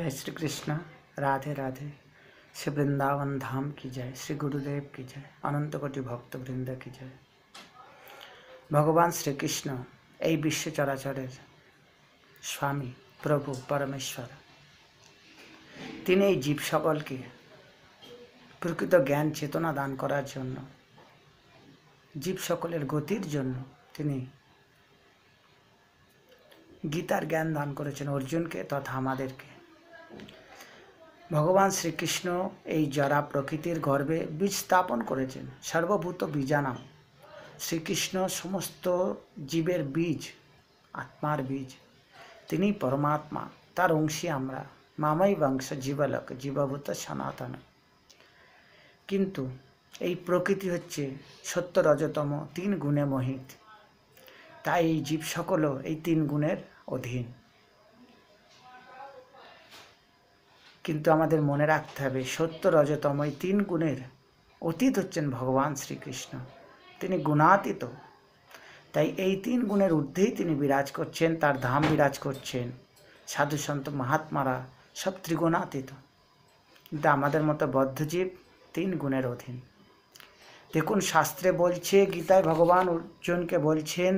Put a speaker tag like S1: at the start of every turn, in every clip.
S1: जय श्री कृष्ण राधे राधे श्री वृंदावन धाम की जय श्री गुरुदेव की जय অনন্ত কোটি ভক্তবৃন্দ কি জয় ভগবান শ্রীকৃষ্ণ এই বিশ্ব চরাচরের স্বামী প্রভু পরমেশ্বর তিনি এই জীব সকলকে প্রকৃত জ্ঞান চেতনা দান করার জন্য জীব সকলের গতির জন্য তিনি গীতার জ্ঞান দান করেছেন অর্জুনকে তথা আমাদেরকে ভগবান শ্রীকৃষ্ণ এই জরা প্রকৃতির গর্ভে বীজ স্থাপন করেছেন, সর্বভূত বীজানাম। শ্রীকৃষ্ণ সমস্ত জীবের বীজ, আত্মার বীজ। তিনি পরমাত্মা, তার অংশী আমরা মামাই বংশ জীবলক, জীবভূত সনাতন। কিন্তু এই প্রকৃতি হচ্ছে সত্য রজতম তিন গুণে মোহিত। তাই এই জীব সকলও এই তিন গুণের অধীন। কিন্তু আমাদের মনে রাখতে হবে, সত্য রজতম এই তিন গুণের অতীত হচ্ছেন ভগবান শ্রীকৃষ্ণ। তিনি গুণাতীত। তাই এই তিন গুণের ঊর্ধ্বেই তিনি বিরাজ করছেন, তার ধাম বিরাজ করছেন। সাধু সন্ত মহাত্মারা সব ত্রিগুণাতীত। কিন্তু আমাদের মতো বদ্ধজীব তিন গুণের অধীন। দেখুন, শাস্ত্রে বলছে, গীতায় ভগবান অর্জুনকে বলছেন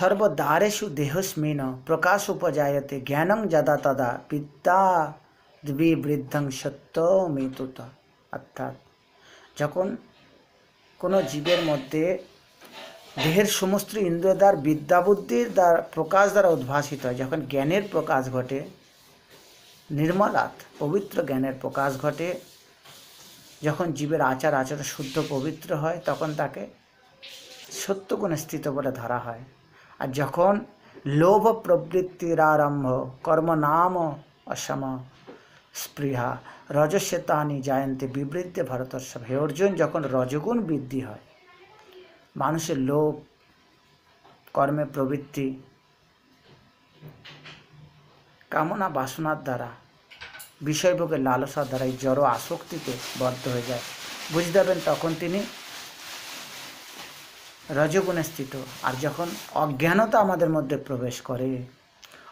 S1: সর্বদ্বারেষু দেহস্মিন প্রকাশ উপজায়তে জ্ঞানং যদা তদা বিদ্যা দ্বিবৃদ্ধং সত্য মেতুত। অর্থাৎ যখন কোনো জীবের মধ্যে দেহের সমস্ত ইন্দ্রিয় দ্বার বিদ্যা বুদ্ধির দ্বারা প্রকাশ দ্বারা উদ্ভাসিত হয়, যখন জ্ঞানের প্রকাশ ঘটে নির্মলাত পবিত্র জ্ঞানের প্রকাশ ঘটে, যখন জীবের আচার আচরণ শুদ্ধ পবিত্র হয়, তখন তাকে সত্যগুণে স্থিত বলে ধরা হয়। আর যখন লোভ প্রবৃত্তির আরম্ভ কর্ম নাম অসম স্পৃহা রজস্য তানি জায়ন্তে বিবৃদ্ধে ভারতর্ষভ হে অর্জুন, যখন রজগুণ বৃদ্ধি হয়, মানুষের লোভ, কর্মে প্রবৃত্তি, কামনা বাসনার দ্বারা, বিষয়ভোগের লালসার দ্বারা এই জড় আসক্তিতে বদ্ধ হয়ে যায়। বুঝতে তখন তিনি রজগুণে স্থিত আর যখন অজ্ঞানতা আমাদের মধ্যে প্রবেশ করে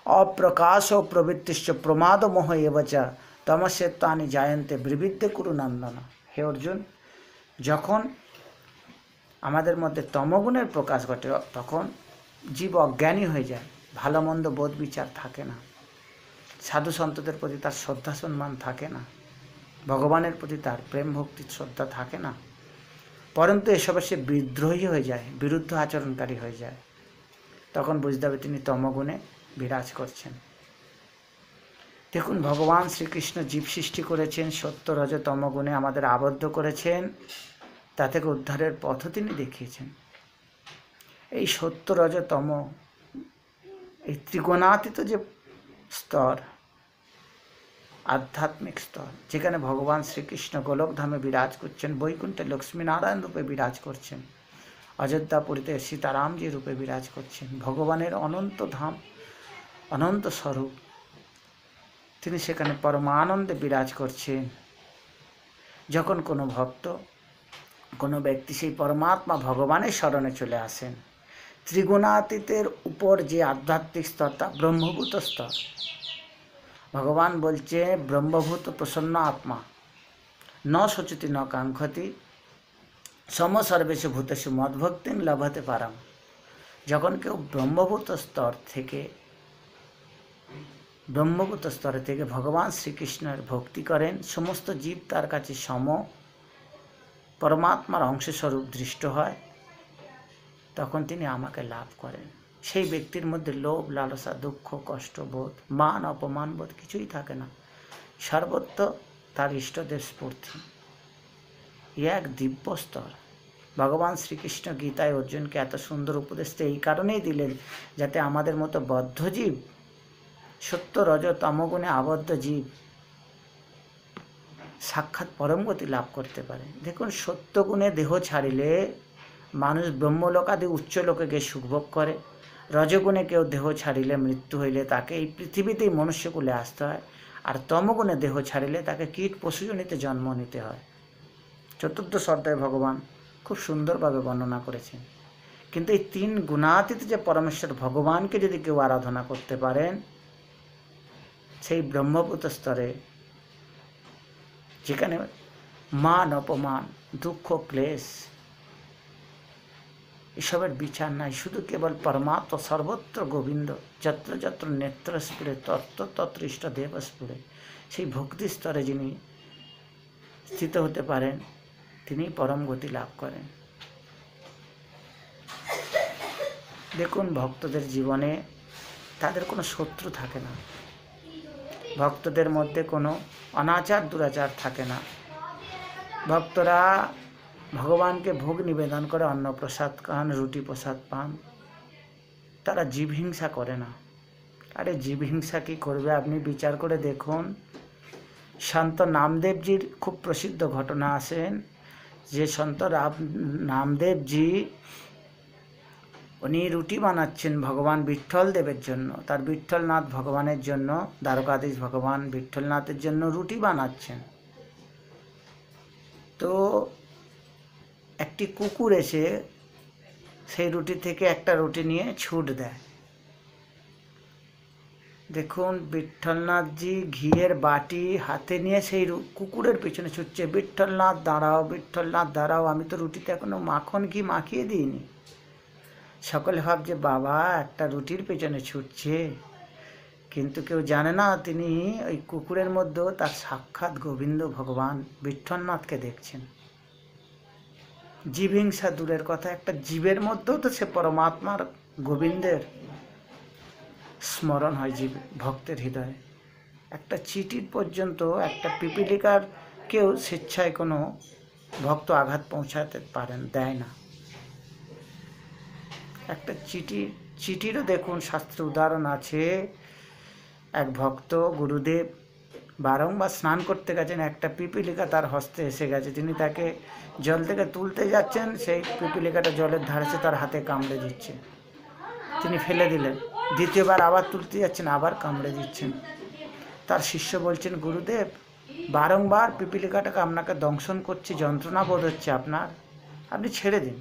S1: অপ্রকাশ ও প্রবৃত্তিশ্চ প্রমাদ মোহ এবচা, তমসে তানি জায়ন্তে বিবৃদ্ধে কুরু নন্দন হে অর্জুন, যখন আমাদের মধ্যে তমগুণের প্রকাশ ঘটে, তখন জীব অজ্ঞানী হয়ে যায় ভালো মন্দ বোধ বিচার থাকে না। সাধু সন্তদের প্রতি তার শ্রদ্ধা সম্মান থাকে না। ভগবানের প্রতি তার প্রেম ভক্তির শ্রদ্ধা থাকে না। পরন্তু এসবে সে বিদ্রোহী হয়ে যায়, বিরুদ্ধ আচরণকারী হয়ে যায়। তখন বুঝতে হবে তিনি তমগুণে বিরাজ করছেন। দেখুন, ভগবান শ্রীকৃষ্ণ জীব সৃষ্টি করেছেন, সত্য রজ তমগুণে আমাদের আবদ্ধ করেছেন, তা থেকে উদ্ধারের পথও তিনি দেখিয়েছেন। এই সত্য রজ তম, এই ত্রিগুণাতীত যে স্তর আধ্যাত্মিক স্তর, যেখানে ভগবান শ্রীকৃষ্ণ গোলকধামে বিরাজ করছেন, বৈকুণ্ঠে লক্ষ্মীনারায়ণ রূপে বিরাজ করছেন অযোধ্যাপুরীতে সীতারামজি রূপে বিরাজ করছেন, ভগবানের অনন্ত ধাম, অনন্ত স্বরূপ। তিনি সেখানে পরমানন্দে বিরাজ করছেন। যখন কোনো ভক্ত, কোনো ব্যক্তি সেই পরমাত্মা ভগবানের স্মরণে চলে আসেন, ত্রিগুণাতীতের উপর যে আধ্যাত্মিক স্তর, তা ব্রহ্মভূত স্তর। ভগবান বলছে, ব্রহ্মভূত প্রসন্ন আত্মা। ন সচতি ন কাঙ্ক্ষতি, সম সর্বেশু ভূতেশু মদভক্তি লভতে পারাম। যখন কেউ ব্রহ্মভূত স্তর থেকে, ব্রহ্মভূত স্তরে থেকে ভগবান শ্রীকৃষ্ণের ভক্তি করেন, সমস্ত জীব তার কাছে সম, পরমাত্মার অংশস্বরূপ দৃষ্ট হয়, তখন তিনি আমাকে লাভ করেন। সেই ব্যক্তির মধ্যে লোভ, লালসা, দুঃখ, কষ্ট, বোধ, মান, অপমান, বোধ কিছুই থাকে না। সর্বত্র তার ইষ্টদেব স্ফূর্তি। এক দিব্য স্তর। ভগবান শ্রীকৃষ্ণ গীতায় অর্জুনকে এত সুন্দর উপদেশ এই কারণেই দিলেন যাতে আমাদের মতো বদ্ধ জীব, সত্য রজ তমগুণে আবদ্ধ জীব সাক্ষাৎ পরমগতি লাভ করতে পারে। দেখুন সত্যগুণে দেহ ছাড়িলে মানুষ ব্রহ্মলোকাদি উচ্চ লোকে গিয়ে সুখভোগ করে। রজগুণে কেউ দেহ ছাড়িলে মৃত্যু হইলে তাকে এই পৃথিবীতেই মনুষ্যকুলে আসতে হয়। আর তমগুণে দেহ ছাড়িলে তাকে কীট পশুজনিতে জন্ম নিতে হয়। চতুর্থ অধ্যায়ে ভগবান খুব সুন্দরভাবে বর্ণনা করেছেন। কিন্তু এই তিন গুণাতীত যে পরমেশ্বর ভগবানকে যদি কেউ আরাধনা করতে পারেন, সেই ব্রহ্মভূত স্তরে যেখানে মান, অপমান, দুঃখ, ক্লেশ এসবের বিচার নাই, শুধু কেবল পরমাত্ম, সর্বত্র গোবিন্দ, যত্র যত্র নেত্র স্ফুরে তত্র তত্র ইষ্ট দেব স্ফুরে। সেই ভক্তি স্তরে যিনি স্থিত হতে পারেন, তিনি পরম গতি লাভ করেন। দেখুন, ভক্তদের জীবনে তাদের কোনো শত্রু থাকে না। ভক্তদের মধ্যে কোনো অনাচার দুরাচার থাকে না। ভক্তরা ভগবানকে ভোগ নিবেদন করে অন্ন প্রসাদ খান, রুটি প্রসাদ পান। তারা জীব হিংসা করে না। আরে জীব হিংসা কি করবে? আপনি বিচার করে দেখুন। সন্ত নামদেবজির খুব প্রসিদ্ধ ঘটনা আছেন। যে সন্ত রাম, নামদেবজি, উনি রুটি বানাচ্ছেন ভগবান বিঠ্ঠল দেবের জন্য। তার বিঠ্ঠলনাথ ভগবানের জন্য, দ্বারকাধীশ ভগবান বিঠ্ঠলনাথের জন্য রুটি বানাচ্ছেন। তো একটি কুকুর এসে সেই রুটি থেকে একটা রুটি নিয়ে ছুট দেয়। দেখুন, বিঠ্ঠলনাথজি ঘিয়ের বাটি হাতে নিয়ে সেই কুকুরের পিছনে ছুটছে। বিঠ্ঠলনাথ, দাঁড়াও বিঠ্ঠলনাথ, দাঁড়াও, আমি তো রুটিতে এখনও মাখন ঘি মাখিয়ে দিইনি। সকলে ভাবছে, বাবা, একটা রুটির পেছনে ছুটছে। কিন্তু কেউ জানে না, তিনি ওই কুকুরের মধ্যেও তার সাক্ষাৎ গোবিন্দ ভগবান বিঠ্ঠলনাথকে দেখছেন। জীব হিংসা দূরের কথা। একটা জীবের মধ্যেও তো সে পরমাত্মার গোবিন্দের স্মরণ হয় জীব ভক্তের হৃদয়ে। একটা চিঠির পর্যন্ত একটা পিপিলিকার কেউ স্বেচ্ছায় কোনো ভক্ত আঘাত পৌঁছাতে পারেন, দেয় না। একটা চিঠি, চিঠিরও দেখুন শাস্ত্রে উদাহরণ আছে, এক ভক্ত গুরুদেব বারংবার স্নান করতে গেছেন, একটা পিপিলিকা তার হস্তে এসে গেছে। তিনি তাকে জল থেকে তুলতে যাচ্ছেন, সেই পিপিলিকাটা জলের ধারেছে তার হাতে কামড়ে দিচ্ছে। তিনি ফেলে দিলেন। দ্বিতীয়বার আবার তুলতে যাচ্ছেন, আবার কামড়ে দিচ্ছেন। তার শিষ্য বলছেন, গুরুদেব, বারংবার পিপিলিকাটাকে আপনাকে দংশন করছে, যন্ত্রণা বোধ হচ্ছে আপনার। আপনি ছেড়ে দিন।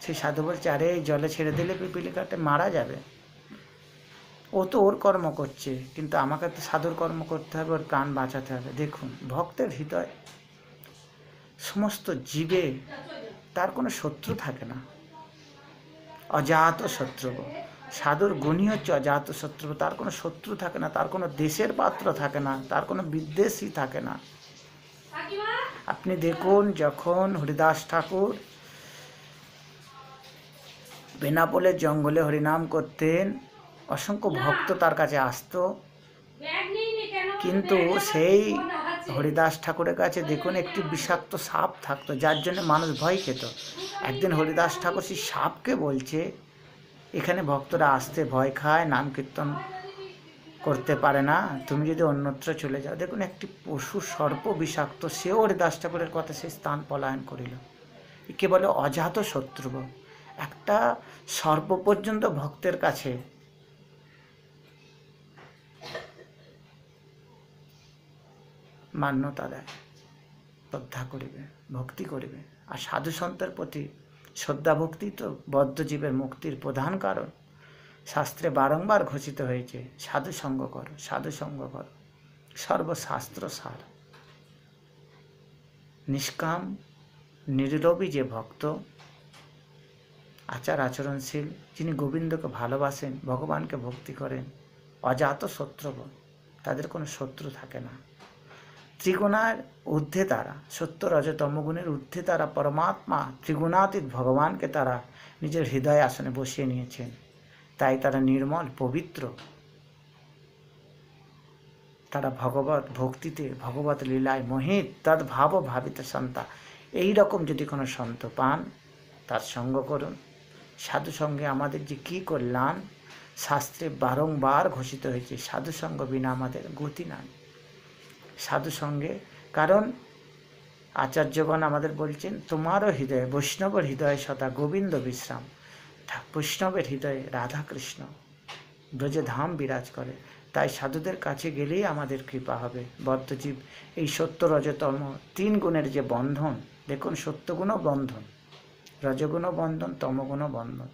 S1: সেই সাধু বলছে, আরে, এই জলে ছেড়ে দিলে পিপিলিকাটা মারা যাবে। ও তো ওর কর্ম করছে, কিন্তু আমাকে তো সাধুর কর্ম করতে হবে, ওর প্রাণ বাঁচাতে হবে। দেখুন, ভক্তের হৃদয় সমস্ত জীবে তার কোনো শত্রু থাকে না। অজাত শত্রু। সাধুর গুণী হচ্ছে অজাত শত্রু। তার কোনো শত্রু থাকে না, তার কোনো দেশের পাত্র থাকে না, তার কোনো বিদ্বেষই থাকে না। আপনি দেখুন, যখন হরিদাস ঠাকুর বেনাপোলের জঙ্গলে হরিনাম করতেন অসংখ্য ভক্ত তার কাছে আসতো। কিন্তু সেই হরিদাস ঠাকুরের কাছে দেখুন একটি বিষাক্ত সাপ থাকতো যার জন্য মানুষ ভয় খেত। একদিন হরিদাস ঠাকুর সেই সাপকে বলছে এখানে ভক্তরা আসতে ভয় খায় নাম কীর্তন করতে পারে না তুমি যদি অন্যত্র চলে যাও। দেখুন একটি পশু সর্প বিষাক্ত সেও হরিদাস ঠাকুরের কথা সেই স্থান পলায়ন করিল। একে বলে অজাত শত্রু একটা সর্প পর্যন্ত ভক্তের কাছে মান্যতা দেয়, শ্রদ্ধা করিবে, ভক্তি করিবে। আর সাধু সন্তের প্রতি শ্রদ্ধা ভক্তি তো বদ্ধজীবের মুক্তির প্রধান কারণ। শাস্ত্রে বারংবার ঘোষিত হয়েছে, সাধু সঙ্গ করো, সাধু সঙ্গ করো, সর্বশাস্ত্র সার। নিষ্কাম, নির্লোভী যে ভক্ত, আচার আচরণশীল, যিনি গোবিন্দকে ভালোবাসেন, ভগবানকে ভক্তি করেন, অজাত শত্রু তাদের কোনো শত্রু থাকে না। ত্রিগুণার ঊর্ধ্বে তারা, সত্য রজতম গুণের ঊর্ধ্বে তারা, পরমাত্মা ত্রিগুণাতীত ভগবানকে তারা নিজের হৃদয় আসনে বসিয়ে নিয়েছেন। তাই তারা নির্মল, পবিত্র। তারা ভগবত ভক্তিতে, ভগবত লীলায় মোহিত তদ ভাব ভাবিত সন্তা। এই রকম যদি কোনো সন্ত পান, তার সঙ্গ করুন। সাধু সঙ্গে আমাদের যে কী কল্যাণ, শাস্ত্রে বারংবার ঘোষিত হয়েছে, সাধু সঙ্গ বিনা আমাদের গতি নাই। সাধু সঙ্গে। কারণ আচার্যগণ আমাদের বলছেন, তোমারও হৃদয়ে বৈষ্ণবের হৃদয়ে সদা গোবিন্দ বিশ্রাম। বৈষ্ণবের হৃদয়ে রাধাকৃষ্ণ। ব্রজে ধাম বিরাজ করে। তাই সাধুদের কাছে গেলেই আমাদের কৃপা হবে। বদ্ধজীব, এই সত্য রজতম তিন গুণের যে বন্ধন, দেখুন সত্যগুণও বন্ধন রজগুণ বন্ধন তমগুণ বন্ধন।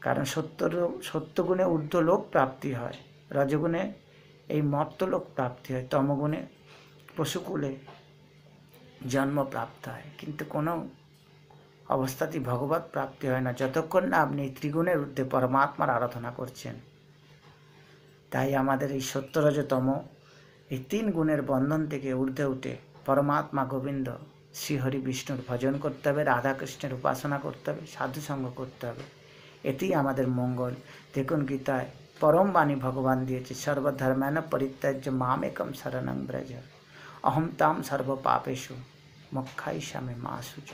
S1: কারণ সত্য সত্যগুণে ঊর্ধ্ব লোক প্রাপ্তি হয়। রজগুণে এই মর্তলোক প্রাপ্তি হয়, তমগুণে পশুকুলে জন্ম প্রাপ্ত হয়। কিন্তু কোনো অবস্থাতেই ভগবত প্রাপ্তি হয় না। যতক্ষণ না আপনি ত্রিগুণের ঊর্ধ্বে পরমাত্মার আরাধনা করছেন, তাই আমাদের এই সত্যরজতম এই তিন গুণের বন্ধন থেকে ঊর্ধ্বে উঠে পরমাত্মা গোবিন্দ, শ্রীহরি বিষ্ণুর ভজন করতে হবে, রাধাকৃষ্ণের উপাসনা করতে হবে, সাধুসঙ্গ করতে হবে। এতেই আমাদের মঙ্গল। দেখুন গীতায় পরম বাণী ভগবান দিয়েছে সর্বধর্মেন পরিত্যাজ্য মামেকম শরণং ব্রজ অহম তাম সর্ব পাপেশু মক্ষাই স্বামী মা সুচ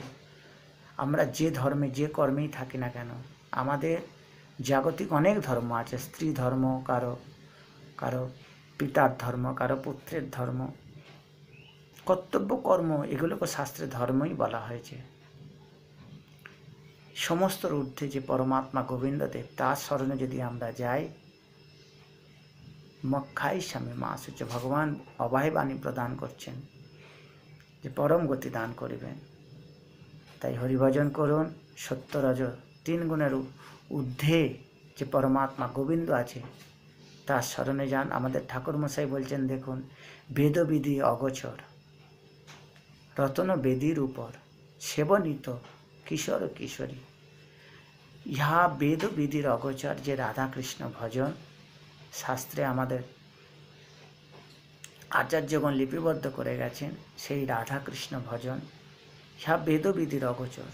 S1: আমরা যে ধর্মে যে কর্মেই থাকি না কেন, আমাদের জাগতিক অনেক ধর্ম আছে, স্ত্রী ধর্ম, কারও কারও পিতার ধর্ম, কারও পুত্রের ধর্ম। কর্তব্য, কর্ম, এগুলোকে শাস্ত্রে ধর্মই বলা হয়েছে। সমস্ত ঊর্ধ্বে যে পরমাত্মা গোবিন্দদেব, তার স্মরণে যদি আমরা যাই মক্ষাই স্বামী মা সূর্য ভগবান অবায় বাণী প্রদান করছেন যে পরম গতি দান করিবেন। তাই হরিভজন করুন, সত্যরজ তিন গুণের ঊর্ধ্বে যে পরমাত্মা গোবিন্দ আছে, তার স্মরণে যান। আমাদের ঠাকুরমশাই বলছেন, দেখুন, বেদবিধি অগোচর, রতন বেদির উপর সেবনিত কিশোর কিশোরী। ইহা বেদবিধির অগোচর যে রাধাকৃষ্ণ ভজন শাস্ত্রে আমাদের আচার্যগণ লিপিবদ্ধ করে গেছেন সেই রাধাকৃষ্ণ ভজন ইহা বেদবিধির অগোচর।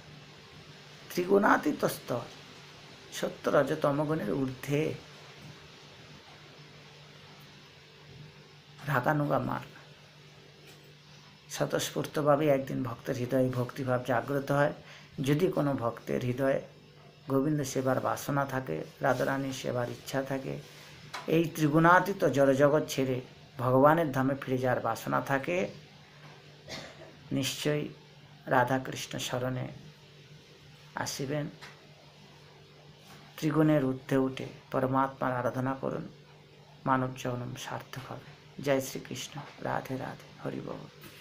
S1: ত্রিগুণাতীত স্তর সত্য রজতমগুণের ঊর্ধ্বে। রাগানুগা মার্গ। স্বতঃস্ফূর্তভাবে একদিন ভক্তের হৃদয়ে ভক্তিভাব জাগ্রত হয়। যদি কোনো ভক্তের হৃদয়ে গোবিন্দ সেবার বাসনা থাকে, রাধারানীর সেবার ইচ্ছা থাকে এই ত্রিগুণাতীত জড়জগৎ ছেড়ে ভগবানের ধামে ফিরে যাওয়ার বাসনা থাকে, নিশ্চয়ই রাধাকৃষ্ণ স্মরণে আসিবেন। ত্রিগুণের ঊর্ধ্বে উঠে পরমাত্মার আরাধনা করুন, মানব জনম সার্থক হবে। জয় শ্রীকৃষ্ণ। রাধে রাধে। হরি বল